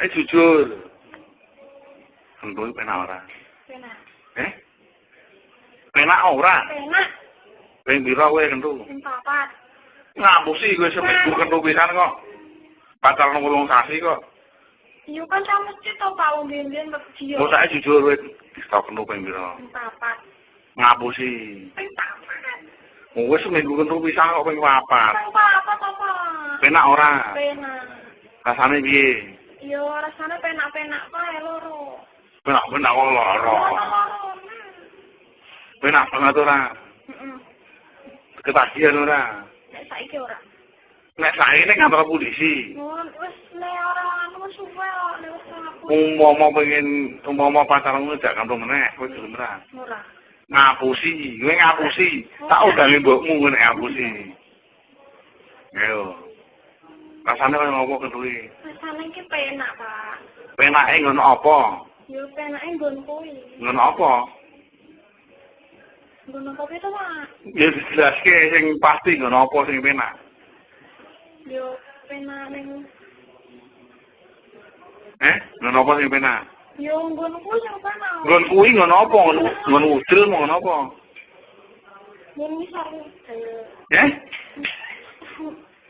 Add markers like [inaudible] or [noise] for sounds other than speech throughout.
saiki jujur. Kentut penak ora? Penak. Eh? Penak ora? Penak. Ping pira kowe kentut? Sing papat. Ngapusi kowe seminggu kentut pisan kok. Pacaran ngulung sasi kok. Iya kan saya mesti tau Pak wong biyen-biyen berdio. Mau saiki jujur kowe stok kentut ping pira? Sing papat. Ngapusi. Sing papat. Wong wis seminggu kentut pisan kok ping papat. Sing papat apa? Penak ora? Penak. Rasane piye? Iya rasane penak-penak kae loro. Penak-penak lara. Loro-loro. Penak banget ora? Heeh. Ketagihan ora? Nek saiki ora. Nek saiki kantor polisi. Wis nek ora anu wis suwe wis aku. Umpama pengen umpama pacaranmu jak kantor meneh, kowe gelem ora? Ora. Ngapusi, kowe ngapusi. Tak udangi mbokmu nek ngapusi. Ayo. Rasane kaya ngopo ketui? Iki penak, Pak. Penake ngono apa? Yo penake nggon kuwi. Ngono apa? Nggon apa itu, Pak? Ya dijelaske sing pasti ngono apa sing penak. Yo penak ning Eh, ngono apa sing penak? yo nggon kuwi sing penak. Nggon kuwi ngono apa? Ngono udel mau ngono apa? Nggon misal. Eh, [laughs]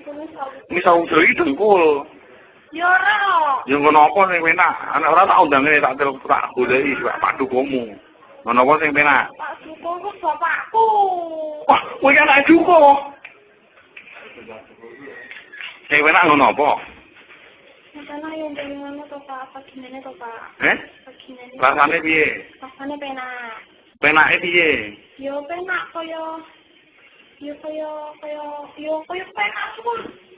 Nggon misal. misal udel iki dengkul. Yo. Ya ngono apa sing penak? Anak ora tak undange tak terus tak goleki Pak Dukomu. Ngono apa sing penak? Ku bapakku. Wah, kowe anak Duko. Sing penak ngono apa? Makanya yang pengen ngono to Pak, apa gimana to Pak? Eh? Apa gimana? Rasane piye? Rasane penak. Penake piye? Yo penak kaya yo kaya kaya yo kaya penak semua.